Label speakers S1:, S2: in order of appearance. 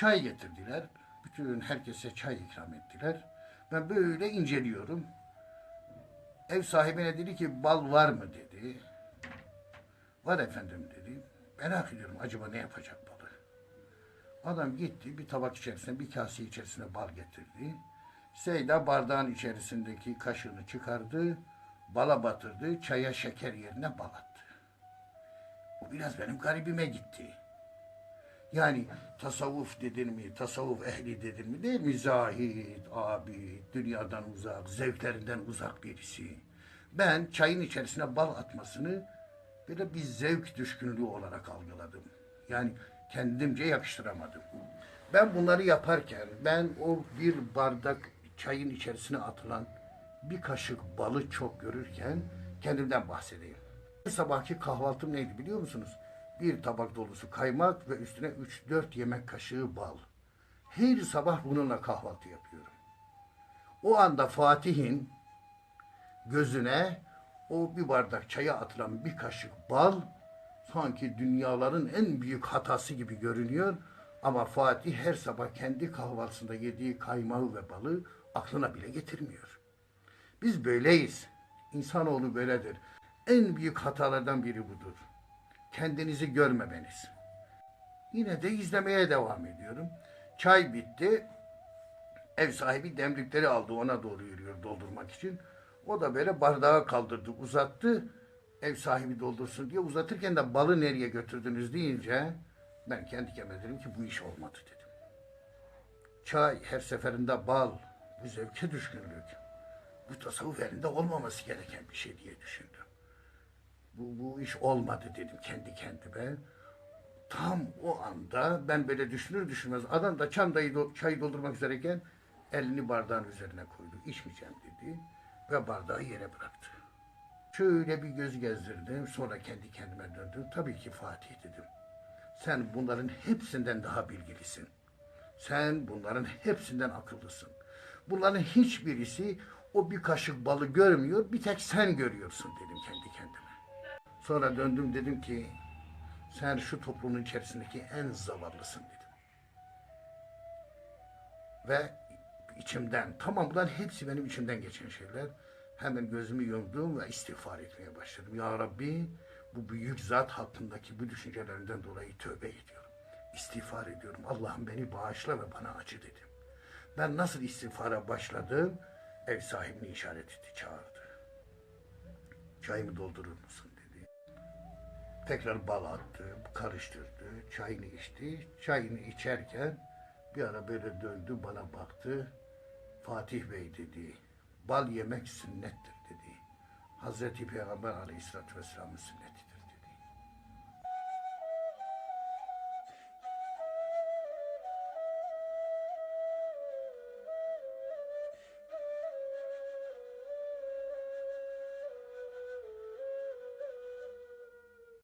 S1: Çay getirdiler. Bütün herkese çay ikram ettiler. Ben böyle inceliyorum. Ev sahibine dedi ki bal var mı dedi. Var efendim dedi. Merak ediyorum acaba ne yapacak balı. Adam gitti bir tabak içerisine bir kase içerisine bal getirdi. Seyda bardağın içerisindeki kaşığını çıkardı. Bala batırdı. Çaya şeker yerine bal attı. Bu biraz benim garibime gitti. Yani tasavvuf dedin mi, tasavvuf ehli dedin mi değil mi? Zahid, abi, dünyadan uzak, zevklerinden uzak birisi. Ben çayın içerisine bal atmasını böyle bir zevk düşkünlüğü olarak algıladım. Yani kendimce yakıştıramadım. Ben bunları yaparken, ben o bir bardak çayın içerisine atılan bir kaşık balı çok görürken kendimden bahsedeyim. Sabahki kahvaltım neydi biliyor musunuz? Bir tabak dolusu kaymak ve üstüne 3-4 yemek kaşığı bal. Her sabah bununla kahvaltı yapıyorum. O anda Fatih'in gözüne o bir bardak çaya atılan bir kaşık bal sanki dünyaların en büyük hatası gibi görünüyor. Ama Fatih her sabah kendi kahvaltısında yediği kaymağı ve balı aklına bile getirmiyor. Biz böyleyiz. İnsanoğlu böyledir. En büyük hatalardan biri budur. Kendinizi görmemeniz. Yine de izlemeye devam ediyorum. Çay bitti. Ev sahibi demlikleri aldı ona doğru yürüyor doldurmak için. O da böyle bardağı kaldırdı uzattı. Ev sahibi doldursun diye uzatırken de balı nereye götürdünüz deyince ben kendi kendime dedim ki bu iş olmadı dedim. Çay her seferinde bal bu zevke düşkünlük. Bu tasavvuf elinde olmaması gereken bir şey diye düşündüm. Bu, bu iş olmadı dedim kendi kendime. Tam o anda ben böyle düşünür düşünmez adam da çandayı do- çayı doldurmak üzereyken elini bardağın üzerine koydu. İçmeyeceğim dedi ve bardağı yere bıraktı. Şöyle bir göz gezdirdim sonra kendi kendime döndüm. Tabii ki Fatih dedim. Sen bunların hepsinden daha bilgilisin. Sen bunların hepsinden akıllısın. Bunların hiçbirisi o bir kaşık balı görmüyor, bir tek sen görüyorsun dedim kendi kendime. Sonra döndüm dedim ki sen şu toplumun içerisindeki en zavallısın dedim. Ve içimden, tamam bunların hepsi benim içimden geçen şeyler. Hemen gözümü yumdum ve istiğfar etmeye başladım. Ya Rabbi bu büyük zat hakkındaki bu düşüncelerimden dolayı tövbe ediyorum. İstiğfar ediyorum. Allah'ım beni bağışla ve bana acı dedim. Ben nasıl istiğfara başladım? Ev sahibini işaret etti, çağırdı. Çayımı doldurur musun. Tekrar bal attı, karıştırdı, çayını içti. Çayını içerken bir ara böyle döndü bana baktı. Fatih Bey dedi, bal yemek sünnettir dedi. Hazreti Peygamber aleyhissalatü vesselamın sünnetidir.